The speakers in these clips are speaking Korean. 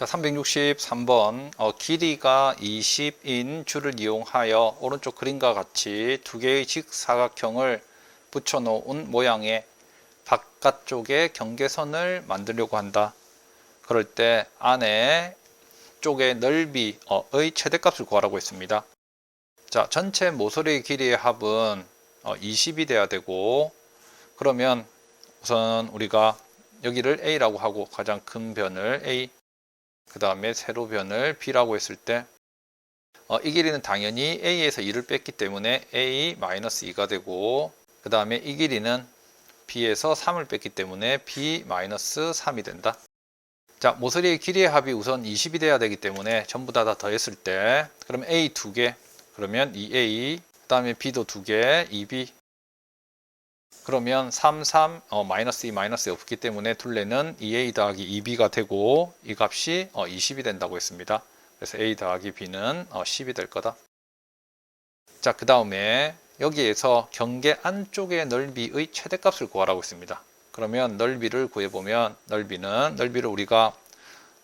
자, 363번 어, 길이가 20인 줄을 이용하여 오른쪽 그림과 같이 두 개의 직사각형을 붙여놓은 모양의 바깥쪽에 경계선을 만들려고 한다. 그럴 때 안에 쪽의 넓이의 최대값을 구하라고 했습니다. 자, 전체 모서리 길이의 합은 어, 20이 돼야 되고 그러면 우선 우리가 여기를 A라고 하고 가장 큰 변을 A 그 다음에 세로 변을 B라고 했을 때, 어, 이 길이는 당연히 A에서 2를 뺐기 때문에 A-2가 되고, 그 다음에 이 길이는 B에서 3을 뺐기 때문에 B-3이 된다. 자, 모서리의 길이의 합이 우선 20이 돼야 되기 때문에 전부 다, 다 더했을 때, 그럼 A 두 개, 그러면 2A, 그 다음에 B도 두 개, 2B, 그러면 3, 3, 어, 마이너스 2, 마이너스 없기 때문에 둘레는 2a 더하기 2b가 되고 이 값이 어, 20이 된다고 했습니다. 그래서 a 더하기 b는 어, 10이 될 거다. 자, 그 다음에 여기에서 경계 안쪽의 넓이의 최대값을 구하라고 했습니다. 그러면 넓이를 구해보면 넓이는 넓이를 우리가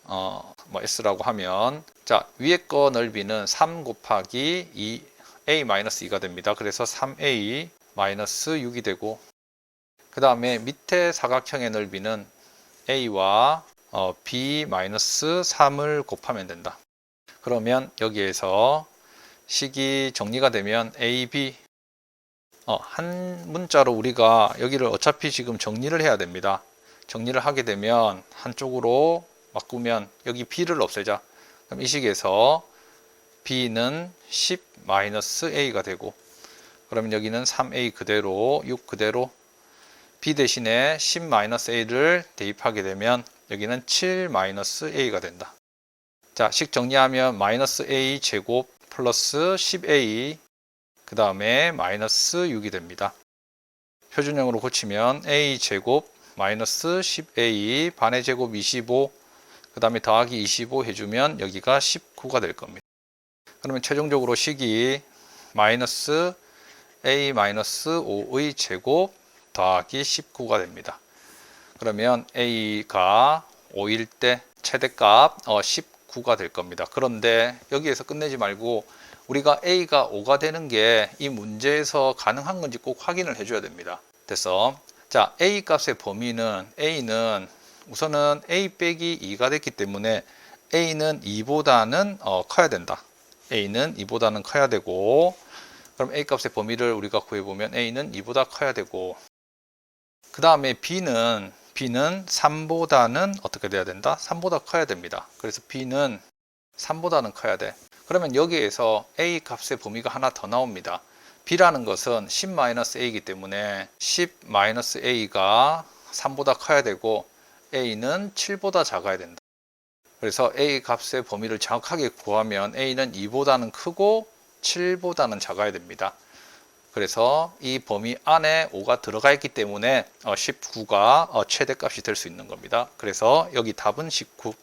어, 뭐 s라고 하면 자 위에 거 넓이는 3 곱하기 2 a-2가 됩니다. 그래서 3a 마이너스 6이 되고 그 다음에 밑에 사각형의 넓이는 a와 어, b 마이너스 3을 곱하면 된다. 그러면 여기에서 식이 정리가 되면 a, b 어, 한 문자로 우리가 여기를 어차피 지금 정리를 해야 됩니다. 정리를 하게 되면 한쪽으로 바꾸면 여기 b를 없애자. 그럼 이 식에서 b는 10 마이너스 a가 되고 그러면 여기는 3a 그대로 6 그대로 b 대신에 10-a를 대입하게 되면 여기는 7-a가 된다. 자, 식 정리하면 마이너스 a 제곱 플러스 10a 그 다음에 마이너스 6이 됩니다. 표준형으로 고치면 a 제곱 마이너스 10a 반의 제곱 25 그 다음에 더하기 25 해주면 여기가 19가 될 겁니다. 그러면 최종적으로 식이 마이너스 a-5의 제곱 더하기 19가 됩니다. 그러면 a가 5일 때 최대값 19가 될 겁니다. 그런데 여기에서 끝내지 말고 우리가 a가 5가 되는 게 이 문제에서 가능한 건지 꼭 확인을 해줘야 됩니다. 됐어. 자, a 값의 범위는 a는 우선은 a 빼기 2가 됐기 때문에 a는 2보다는 어, 커야 된다. a는 2보다는 커야 되고 그럼 a 값의 범위를 우리가 구해보면 a는 2보다 커야 되고 그 다음에 b는 b는 3보다는 어떻게 돼야 된다? 3보다 커야 됩니다. 그래서 b는 3보다는 커야 돼. 그러면 여기에서 a 값의 범위가 하나 더 나옵니다. b라는 것은 10-a이기 때문에 10-a가 3보다 커야 되고 a는 7보다 작아야 된다. 그래서 a 값의 범위를 정확하게 구하면 a는 2보다는 크고 7보다는 작아야 됩니다. 그래서 이 범위 안에 5가 들어가 있기 때문에 19가 최대값이 될 수 있는 겁니다. 그래서 여기 답은 19.